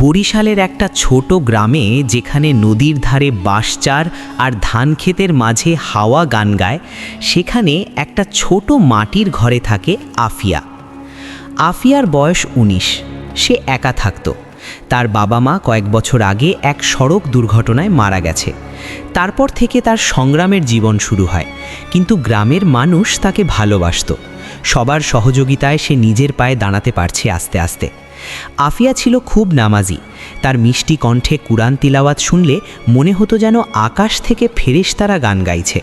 বরিশালের একটা ছোট গ্রামে যেখানে নদীর ধারে বাঁশচার আর ধান ক্ষেতের মাঝে হাওয়া গান গায়, সেখানে একটা ছোট মাটির ঘরে থাকে আফিয়া। আফিয়ার বয়স উনিশ, সে একা থাকত। তার বাবা মা কয়েক বছর আগে এক সড়ক দুর্ঘটনায় মারা গেছে। তারপর থেকে তার সংগ্রামের জীবন শুরু হয়, কিন্তু গ্রামের মানুষ তাকে ভালোবাসতো। সবার সহযোগিতায় সে নিজের পায়ে দাঁড়াতে পারছে আস্তে আস্তে। আফিয়া ছিল খুব নামাজি। তার মিষ্টি কণ্ঠে কুরআন তিলাওয়াত শুনলে মনে হতো যেন আকাশ থেকে ফেরেশতারা গান গাইছে।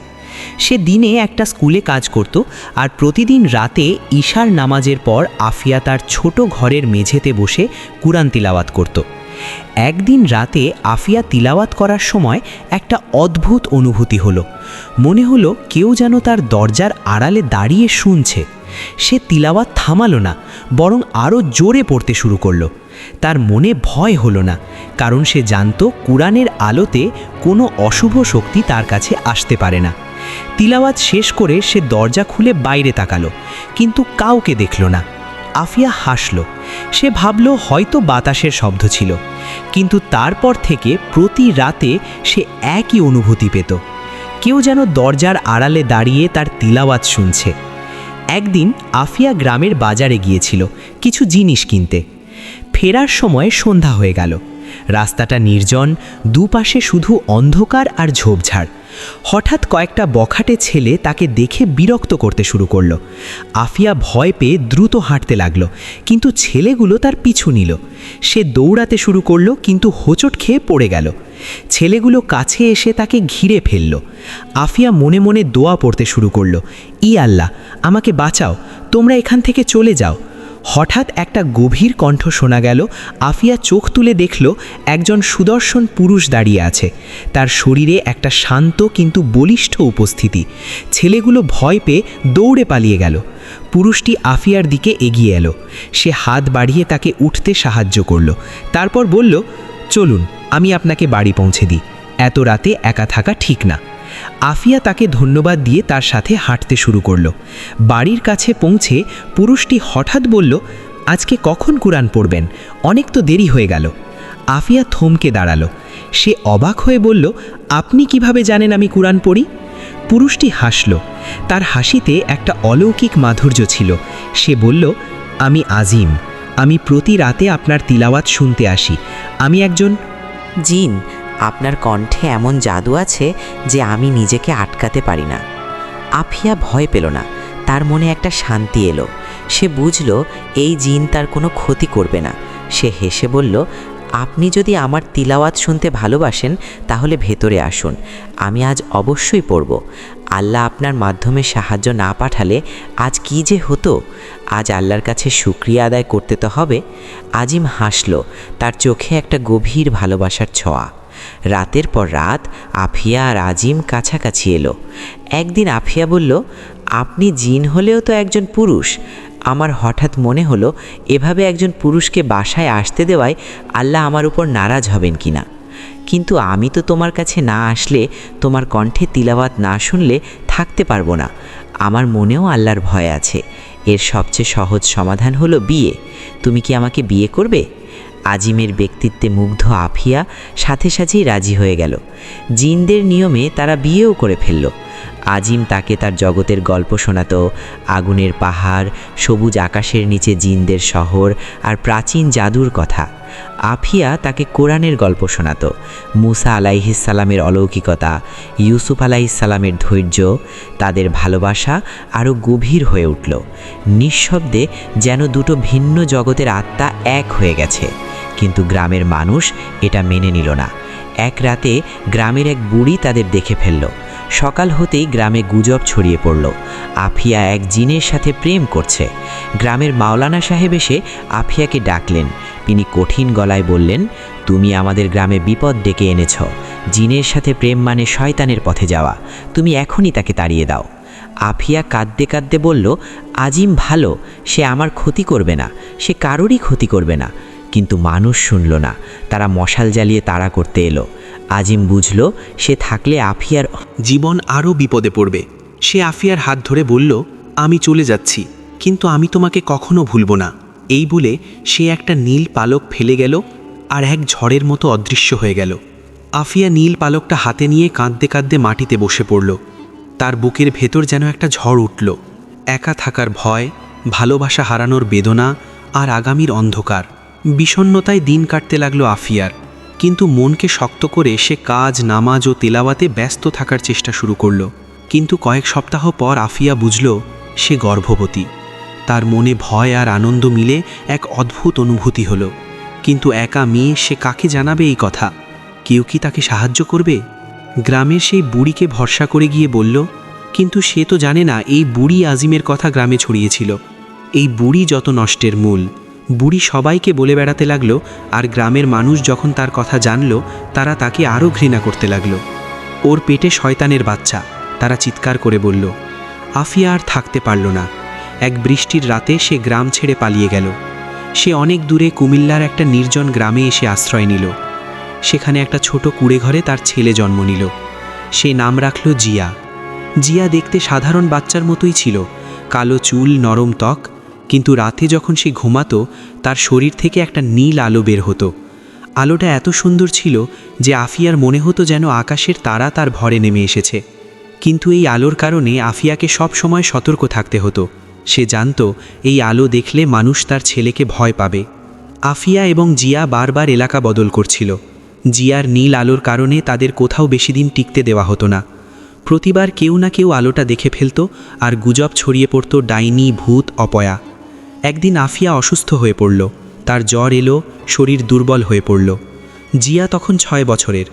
সে দিনে একটা স্কুলে কাজ করত আর প্রতিদিন রাতে ঈশার নামাজের পর আফিয়া তার ছোট ঘরের মেঝেতে বসে কুরআন তিলাওয়াত করত। একদিন রাতে আফিয়া তিলাওয়াত করার সময় একটা অদ্ভুত অনুভূতি হলো। মনে হলো কেউ যেন তার দরজার আড়ালে দাঁড়িয়ে শুনছে। সে তিলাওয়াত থামালো না, বরং আরও জোরে পড়তে শুরু করল। তার মনে ভয় হলো না, কারণ সে জানত কুরআনের আলোতে কোনো অশুভ শক্তি তার কাছে আসতে পারে না। তিলাওয়াত শেষ করে সে দরজা খুলে বাইরে তাকালো, কিন্তু কাউকে দেখল না। আফিয়া হাসল, সে ভাবল হয়তো বাতাসের শব্দ ছিল, কিন্তু তারপর থেকে প্রতি রাতে সে একই অনুভূতি পেত। কেউ যেন দরজার আড়ালে দাঁড়িয়ে তার তিলাওয়াত শুনছে। একদিন আফিয়া গ্রামের বাজারে গিয়েছিল কিছু জিনিস কিনতে। ফেরার সময় সন্ধ্যা হয়ে গেল। রাস্তাটা নির্জন, দুপাশে শুধু অন্ধকার আর ঝোপঝাড়। হঠাৎ কয়েকটা বখাটে ছেলে তাকে দেখে বিরক্ত করতে শুরু করল। আফিয়া ভয় পেয়ে দ্রুত হাঁটতে লাগল, কিন্তু ছেলেগুলো তার পিছু নিল। সে দৌড়াতে শুরু করল, কিন্তু হোঁচট খেয়ে পড়ে গেল। ছেলেগুলো কাছে এসে তাকে ঘিরে ফেলল। আফিয়া মনে মনে দোয়া পড়তে শুরু করল, ই আল্লাহ, আমাকে বাঁচাও, তোমরা এখান থেকে চলে যাও। হঠাৎ একটা গভীর কণ্ঠ শোনা গেল। আফিয়া চোখ তুলে দেখল একজন সুদর্শন পুরুষ দাঁড়িয়ে আছে। তার শরীরে একটা শান্ত কিন্তু বলিষ্ঠ উপস্থিতি। ছেলেগুলো ভয় পেয়ে দৌড়ে পালিয়ে গেল। পুরুষটি আফিয়ার দিকে এগিয়ে এলো। সে হাত বাড়িয়ে তাকে উঠতে সাহায্য করল। তারপর বলল, চলুন, আমি আপনাকে বাড়ি পৌঁছে দিই। এত রাতে একা থাকা ঠিক না। আফিয়া তাকে ধন্যবাদ দিয়ে তার সাথে হাঁটতে শুরু করল। বাড়ির কাছে পৌঁছে পুরুষটি হঠাৎ বলল, আজকে কখন কুরআন পড়বেন? অনেক তো দেরি হয়ে গেল। আফিয়া থমকে দাঁড়াল। সে অবাক হয়ে বলল, আপনি কীভাবে জানেন আমি কুরআন পড়ি? পুরুষটি হাসল। তার হাসিতে একটা অলৌকিক মাধুর্য ছিল। সে বলল, আমি আজিম। আমি প্রতি রাতে আপনার তিলাওয়াত শুনতে আসি। আমি একজন জিন আপনার কণ্ঠে এমন জাদু আছে যে আমি নিজেকে আটকাতে পারি না। আফিয়া ভয় পেল না। তার মনে একটা শান্তি এলো। সে বুঝল, এই জিন তার কোনো ক্ষতি করবে না। সে হেসে বলল, আপনি যদি আমার তিলাওয়াত শুনতে ভালোবাসেন, তাহলে ভেতরে আসুন। আমি আজ অবশ্যই পড়ব। আল্লাহ আপনার মাধ্যমে সাহায্য না পাঠালে আজ কি যে হতো? আজ আল্লাহর কাছে শুক্রিয়া আদায় করতে তো হবে। আজিম হাসল। তার চোখে একটা গভীর ভালোবাসার ছোঁয়া। রাতের পর রাত আফিয়া আর আজিম কাছাকাছি এলো। একদিন আফিয়া বলল, আপনি জিন হলেও তো একজন পুরুষ। আমার হঠাৎ মনে হলো, এভাবে একজন পুরুষকে বাসায় আসতে দেওয়ায় আল্লাহ আমার উপর নারাজ হবেন কিনা। কিন্তু আমি তো তোমার কাছে না আসলে, তোমার কণ্ঠে তিলাওয়াত না শুনলে থাকতে পারব না। আমার মনেও আল্লাহর ভয় আছে। এর সবচেয়ে সহজ সমাধান হলো বিয়ে। তুমি কি আমাকে বিয়ে করবে? আজিমের ব্যক্তিত্বে মুগ্ধ আফিয়া সাথে সাথেই রাজি হয়ে গেল। জিনদের নিয়মে তারা বিয়েও করে ফেলল। আজিম তাকে তার জগতের গল্প শোনাতো। আগুনের পাহাড়, সবুজ আকাশের নিচে জিনদের শহর আর প্রাচীন জাদুর কথা। আফিয়া তাকে কোরআনের গল্প শোনাতো। মুসা আলাইহিসালামের অলৌকিকতা, ইউসুফ আলাইসালামের ধৈর্য, তাদের ভালোবাসা আরও গভীর হয়ে উঠল। নিঃশব্দে যেন দুটো ভিন্ন জগতের আত্মা এক হয়ে গেছে। কিন্তু গ্রামের মানুষ এটা মেনে নিল না। এক রাতে গ্রামের এক বুড়ি তাদের দেখে ফেলল। সকাল হতেই গ্রামে গুজব ছড়িয়ে পড়ল। আফিয়া এক জিনের সাথে প্রেম করছে। গ্রামের মাওলানা সাহেব এসে আফিয়াকে ডাকলেন। তিনি কঠিন গলায় বললেন, তুমি আমাদের গ্রামে বিপদ ডেকে এনেছ। জিনের সাথে প্রেম মানে শয়তানের পথে যাওয়া। তুমি এখনই তাকে তাড়িয়ে দাও। আফিয়া কাঁদতে কাঁদতে বলল, আজিম ভালো, সে আমার ক্ষতি করবে না, সে কারোরই ক্ষতি করবে না। কিন্তু মানুষ শুনল না। তারা মশাল জ্বালিয়ে তাড়া করতে এলো। আজিম বুঝল, সে থাকলে আফিয়ার জীবন আরও বিপদে পড়বে। সে আফিয়ার হাত ধরে বলল, আমি চলে যাচ্ছি, কিন্তু আমি তোমাকে কখনো ভুলব না। এই বলে সে একটা নীল পালক ফেলে গেল আর এক ঝড়ের মতো অদৃশ্য হয়ে গেল। আফিয়া নীল পালকটা হাতে নিয়ে কাঁদতে কাঁদতে মাটিতে বসে পড়ল। তার বুকের ভেতর যেন একটা ঝড় উঠল। একা থাকার ভয়, ভালোবাসা হারানোর বেদনা আর আগামীর অন্ধকার। বিষণ্ণতায় দিন কাটতে লাগল আফিয়ার। কিন্তু মনকে শক্ত করে সে কাজ, নামাজ ও তেলাওয়াতে ব্যস্ত থাকার চেষ্টা শুরু করল। কিন্তু কয়েক সপ্তাহ পর আফিয়া বুঝল, সে গর্ভবতী। তার মনে ভয় আর আনন্দ মিলে এক অদ্ভুত অনুভূতি হলো। কিন্তু একা মেয়ে, সে কাকে জানাবে এই কথা? কেউ কি তাকে সাহায্য করবে? গ্রামের সেই বুড়িকে ভরসা করে গিয়ে বলল, কিন্তু সে তো জানে না, এই বুড়ি আজিমের কথা গ্রামে ছড়িয়েছিল। এই বুড়ি যত নষ্টের মূল। বুড়ি সবাইকে বলে বেড়াতে লাগল, আর গ্রামের মানুষ যখন তার কথা জানল, তারা তাকে আরও ঘৃণা করতে লাগল। ওর পেটে শয়তানের বাচ্চা, তারা চিৎকার করে বলল, আফিয়া আর থাকতে পারল না। এক বৃষ্টির রাতে সে গ্রাম ছেড়ে পালিয়ে গেল। সে অনেক দূরে কুমিল্লার একটা নির্জন গ্রামে এসে আশ্রয় নিল। সেখানে একটা ছোট কুড়ে ঘরে তার ছেলে জন্ম নিল। সে নাম রাখল জিয়া। জিয়া দেখতে সাধারণ বাচ্চার মতোই ছিল। কালো চুল, নরম ত্বক কিন্তু রাতে যখন সে ঘুমাতো, তার শরীর থেকে একটা নীল আলো বের হতো। আলোটা এত সুন্দর ছিল যে আফিয়ার মনে হতো যেন আকাশের তারা তার ভরে নেমে এসেছে। কিন্তু এই আলোর কারণে আফিয়াকে সব সময় সতর্ক থাকতে হতো। সে জানত, এই আলো দেখলে মানুষ তার ছেলেকে ভয় পাবে। আফিয়া এবং জিয়া বারবার এলাকা বদল করছিল। জিয়ার নীল আলোর কারণে তাদের কোথাও বেশি দিন টিকতে দেওয়া হতো না। প্রতিবার কেউ না কেউ আলোটা দেখে ফেলত আর গুজব ছড়িয়ে পড়তো ডাইনি, ভূত, অপয়া। একদিন আফিয়া অসুস্থ হয়ে পড়ল। তার জ্বর এলো, শরীর দুর্বল হয়ে পড়ল। জিয়া তখন ছয় বছরের।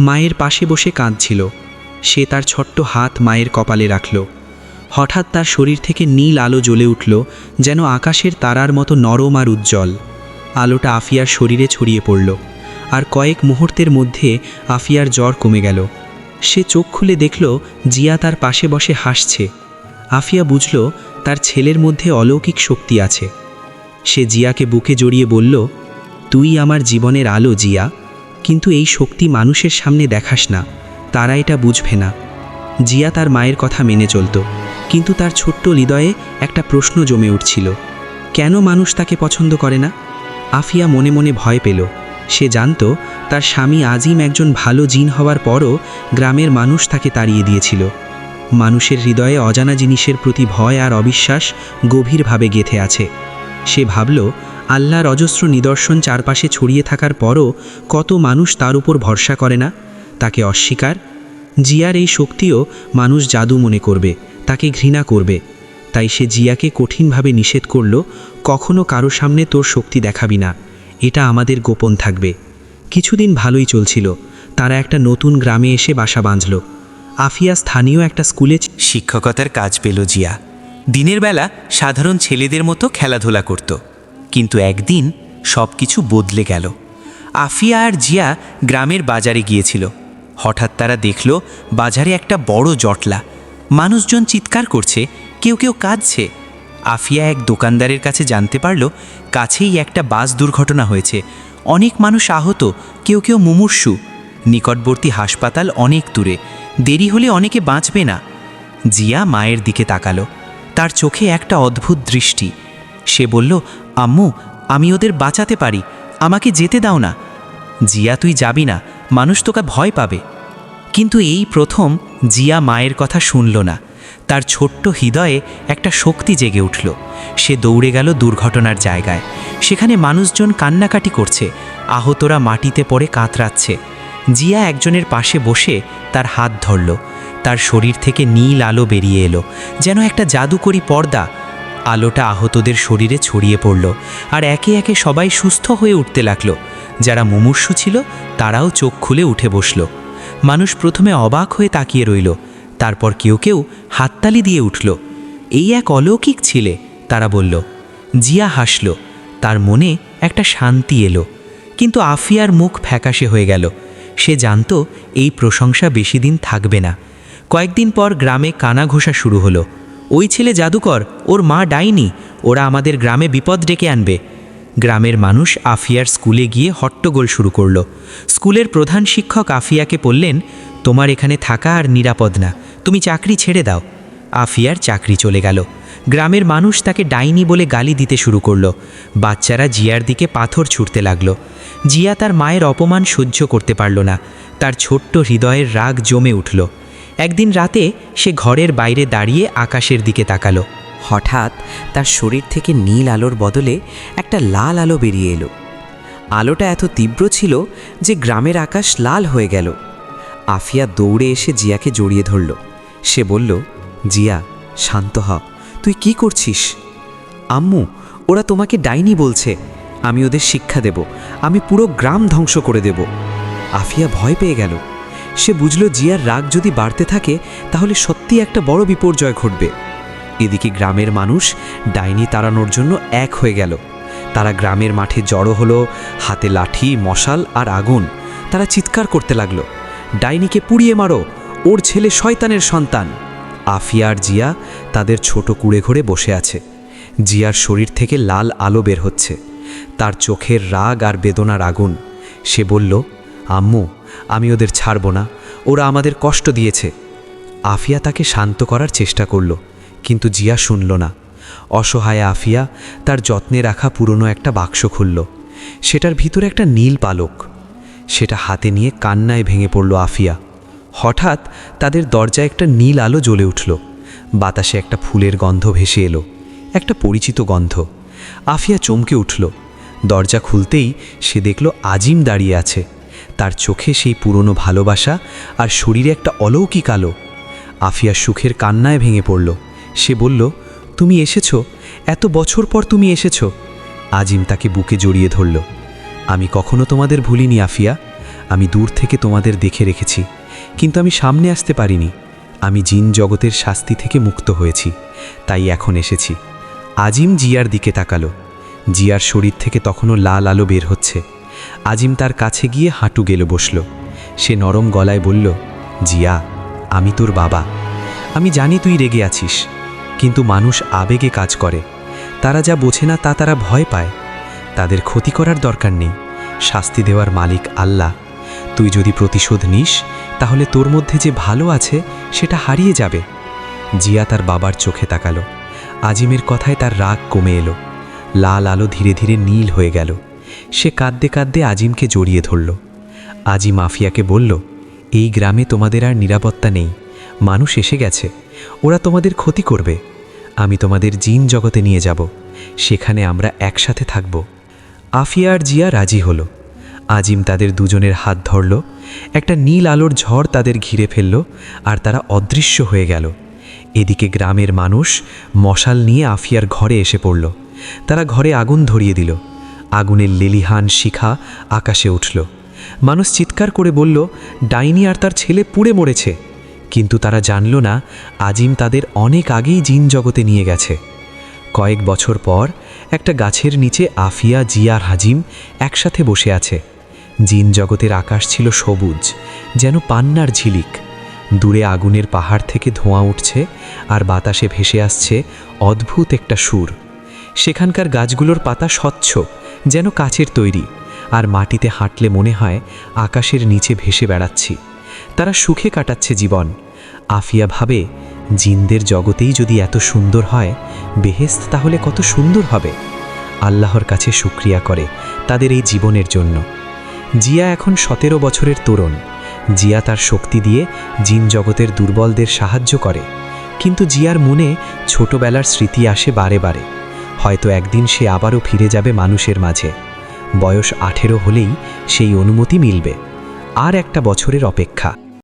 মায়ের পাশে বসে কাঁদছিল। সে তার ছোট্ট হাত মায়ের কপালে রাখল। হঠাৎ তার শরীর থেকে নীল আলো জ্বলে উঠল, যেন আকাশের তারার মতো নরম আর উজ্জ্বল। আলোটা আফিয়ার শরীরে ছড়িয়ে পড়ল। আর কয়েক মুহূর্তের মধ্যে আফিয়ার জ্বর কমে গেল। সে চোখ খুলে দেখল, জিয়া তার পাশে বসে হাসছে। আফিয়া বুঝল তার ছেলের মধ্যে অলৌকিক শক্তি আছে। সে জিয়াকে বুকে জড়িয়ে বলল, তুই আমার জীবনের আলো, জিয়া। কিন্তু এই শক্তি মানুষের সামনে দেখাস না, তারা এটা বুঝবে না। জিয়া তার মায়ের কথা মেনে চলত, কিন্তু তার ছোট্ট হৃদয়ে একটা প্রশ্ন জমে উঠছিল, কেন মানুষ তাকে পছন্দ করে না? আফিয়া মনে মনে ভয় পেল। সে জানত তার স্বামী আজিম একজন ভালো জিন হওয়ার পরও গ্রামের মানুষ তাকে তাড়িয়ে দিয়েছিল। মানুষের হৃদয়ে অজানা জিনিসের প্রতি ভয় আর অবিশ্বাস গভীরভাবে গেথে আছে। সে ভাবল আল্লাহর অজস্র নিদর্শন চারপাশে ছড়িয়ে থাকার পরও কত মানুষ তার উপর ভরসা করে না? তাকে অস্বীকার? জিয়ার এই শক্তিও মানুষ জাদু মনে করবে, তাকে ঘৃণা করবে। তাই সে জিয়াকে কঠিনভাবে নিষেধ করল, কখনো কারও সামনে তোর শক্তি দেখাবি না, এটা আমাদের গোপন থাকবে। কিছুদিন ভালোই চলছিল, তারা একটা নতুন গ্রামে এসে বাসা বাঁধল। আফিয়া স্থানীয় একটা স্কুলে শিক্ষকতার কাজ পেল জিয়া। দিনের বেলা সাধারণ ছেলেদের মতো খেলাধুলা করত। কিন্তু একদিন সব কিছু বদলে গেল। আফিয়া আর জিয়া গ্রামের বাজারে গিয়েছিল। হঠাৎ তারা দেখল বাজারে একটা বড় জটলা। মানুষজন চিৎকার করছে, কেউ কেউ কাঁদছে। আফিয়া এক দোকানদারের কাছে জানতে পারল, কাছেই একটা বাস দুর্ঘটনা হয়েছে। অনেক মানুষ আহত, কেউ কেউ মুমূর্ষু। নিকটবর্তী হাসপাতাল অনেক দূরে। দেরি হলে অনেকে বাঁচবে না। জিয়া মায়ের দিকে তাকালো। তার চোখে একটা অদ্ভুত দৃষ্টি। সে বলল, আম্মু, আমি ওদের বাঁচাতে পারি। আমাকে যেতে দাও না। জিয়া, তুই যাবি না। মানুষ তোকে ভয় পাবে। কিন্তু এই প্রথম জিয়া মায়ের কথা শুনল না। তার ছোট্ট হৃদয়ে একটা শক্তি জেগে উঠল। সে দৌড়ে গেল দুর্ঘটনার জায়গায়। সেখানে মানুষজন কান্নাকাটি করছে। আহতরা মাটিতে পড়ে কাতরাচ্ছে। জিয়া একজনের পাশে বসে তার হাত ধরল। তার শরীর থেকে নীল আলো বেরিয়ে এলো, যেন একটা জাদুকরি পর্দা। আলোটা আহতদের শরীরে ছড়িয়ে পড়ল আর একে একে সবাই সুস্থ হয়ে উঠতে লাগল। যারা মুমূর্ষু ছিল, তারাও চোখ খুলে উঠে বসল। মানুষ প্রথমে অবাক হয়ে তাকিয়ে রইল, তারপর কেউ কেউ হাততালি দিয়ে উঠল। এই এক অলৌকিক ছিলে, তারা বলল। জিয়া হাসল, তার মনে একটা শান্তি এলো, কিন্তু আফিয়ার মুখ ফ্যাকাশে হয়ে গেল। সে জানত এই প্রশংসা বেশি দিন থাকবে না। কয়েকদিন পর গ্রামে কানা ঘোষা শুরু হলো। ওই ছেলে জাদুকর, ওর মা ডাইনি, ওরা আমাদের গ্রামে বিপদ ডেকে আনবে। গ্রামের মানুষ আফিয়ার স্কুলে গিয়ে হট্টগোল শুরু করল। স্কুলের প্রধান শিক্ষক আফিয়াকে বললেন, তোমার এখানে থাকা আর নিরাপদ না, তুমি চাকরি ছেড়ে দাও। আফিয়ার চাকরি চলে গেল। গ্রামের মানুষ তাকে ডাইনি বলে গালি দিতে শুরু করল। বাচ্চারা জিয়ার দিকে পাথর ছুটতে লাগল। জিয়া তার মায়ের অপমান সহ্য করতে পারল না। তার ছোট্ট হৃদয়ের রাগ জমে উঠল। একদিন রাতে সে ঘরের বাইরে দাঁড়িয়ে আকাশের দিকে তাকালো। হঠাৎ তার শরীর থেকে নীল আলোর বদলে একটা লাল আলো বেরিয়ে এলো। আলোটা এত তীব্র ছিল যে গ্রামের আকাশ লাল হয়ে গেল। আফিয়া দৌড়ে এসে জিয়াকে জড়িয়ে ধরল। সে বলল, জিয়া, শান্ত হ। তুই কি করছিস? আম্মু, ওরা তোমাকে ডাইনি বলছে। আমি ওদের শিক্ষা দেব। আমি পুরো গ্রাম ধ্বংস করে দেব। আফিয়া ভয় পেয়ে গেল। সে বুঝল জিয়ার রাগ যদি বাড়তে থাকে, তাহলে সত্যি একটা বড় বিপর্যয় ঘটবে। এদিকে গ্রামের মানুষ ডাইনি তাড়ানোর জন্য এক হয়ে গেল। তারা গ্রামের মাঠে জড়ো হলো, হাতে লাঠি, মশাল আর আগুন। তারা চিৎকার করতে লাগল। ডাইনিকে পুড়িয়ে মারো, ওর ছেলে শয়তানের সন্তান। আফিয়া আর জিয়া তাদের ছোট কুড়ে ঘরে বসে আছে। জিয়ার শরীর থেকে লাল আলো বের হচ্ছে। তার চোখের রাগ আর বেদনার আগুন। সে বলল, আম্মু, আমি ওদের ছাড়ব না। ওরা আমাদের কষ্ট দিয়েছে। আফিয়া তাকে শান্ত করার চেষ্টা করল, কিন্তু জিয়া শুনল না। অসহায় আফিয়া তার যত্নে রাখা পুরনো একটা বাক্স খুলল। সেটার ভিতরে একটা নীল পালক। সেটা হাতে নিয়ে কান্নায় ভেঙে পড়ল আফিয়া। হঠাৎ তাদের দরজায় একটা নীল আলো জ্বলে উঠল। বাতাসে একটা ফুলের গন্ধ ভেসে এলো। একটা পরিচিত গন্ধ। আফিয়া চমকে উঠল। দরজা খুলতেই সে দেখল আজিম দাঁড়িয়ে আছে। তার চোখে সেই পুরনো ভালোবাসা আর শরীরে একটা অলৌকিক আলো। আফিয়া সুখের কান্নায় ভেঙে পড়ল। সে বলল, তুমি এসেছ? এত বছর পর তুমি এসেছ? আজিম তাকে বুকে জড়িয়ে ধরল। আমি কখনো তোমাদের ভুলিনি, আফিয়া। আমি দূর থেকে তোমাদের দেখে রেখেছি। কিন্তু আমি সামনে আসতে পারিনি। আমি জিন জগতের শাস্তি থেকে মুক্ত হয়েছি, তাই এখন এসেছি। আজিম জিয়ার দিকে তাকালো। জিয়ার শরীর থেকে তখনও লাল আলো বের হচ্ছে। আজিম তার কাছে গিয়ে হাঁটু গেল বসল। সে নরম গলায় বলল, জিয়া, আমি তোর বাবা। আমি জানি তুই রেগে আছিস, কিন্তু মানুষ আবেগে কাজ করে। তারা যা বোঝে না তা তারা ভয় পায়। তাদের ক্ষতি করার দরকার নেই। শাস্তি দেওয়ার মালিক আল্লাহ। তুই যদি প্রতিশোধ নিস, তাহলে তোর মধ্যে যে ভালো আছে, সেটা হারিয়ে যাবে। জিয়া তার বাবার চোখে তাকালো। আজিমের কথায় তার রাগ কমে এলো। লাল আলো ধীরে ধীরে নীল হয়ে গেল। সে কাঁদতে কাঁদতে আজিমকে জড়িয়ে ধরল। আজি মাফিয়াকে বলল, এই গ্রামে তোমাদের আর নিরাপত্তা নেই। মানুষ এসে গেছে। ওরা তোমাদের ক্ষতি করবে। আমি তোমাদের জিন জগতে নিয়ে যাব। সেখানে আমরা একসাথে থাকব। আফিয়া আর জিয়া রাজি হলো। আজিম তাদের দুজনের হাত ধরল, একটা নীল আলোর ঝড় তাদের ঘিরে ফেলল, আর তারা অদৃশ্য হয়ে গেল। এদিকে গ্রামের মানুষ মশাল নিয়ে আফিয়ার ঘরে এসে পড়ল। তারা ঘরে আগুন ধরিয়ে দিল। আগুনের লেলিহান শিখা আকাশে উঠল। মানুষ চিৎকার করে বলল, ডাইনি আর তার ছেলে পুড়ে মরেছে। কিন্তু তারা জানল না, আজিম তাদের অনেক আগেই জিন জগতে নিয়ে গেছে। কয়েক বছর পর একটা গাছের নিচে আফিয়া জিয়ার হাজিম একসাথে বসে আছে। জিন জগতের আকাশ ছিল সবুজ, যেন পান্নার ঝিলিক। দূরে আগুনের পাহাড় থেকে ধোঁয়া উঠছে আর বাতাসে ভেসে আসছে অদ্ভুত একটা সুর। সেখানকার গাছগুলোর পাতা স্বচ্ছ, যেন কাচের তৈরি, আর মাটিতে হাঁটলে মনে হয় আকাশের নিচে ভেসে বেড়াচ্ছি। তারা সুখে কাটাচ্ছে জীবন। আফিয়া ভাবে, জিনদের জগতেই যদি এত সুন্দর হয় বেহেস্ত তাহলে কত সুন্দর হবে। আল্লাহর কাছে শুক্রিয়া করে তাদের এই জীবনের জন্য। জিয়া এখন সতেরো বছরের তরুণ। জিয়া তার শক্তি দিয়ে জিন জগতের দুর্বলদের সাহায্য করে। কিন্তু জিয়ার মনে ছোটবেলার স্মৃতি আসে বারে বারে। হয়তো একদিন সে আবারও ফিরে যাবে মানুষের মাঝে। বয়স আঠেরো হলেই সেই অনুমতি মিলবে। আর একটা বছরের অপেক্ষা।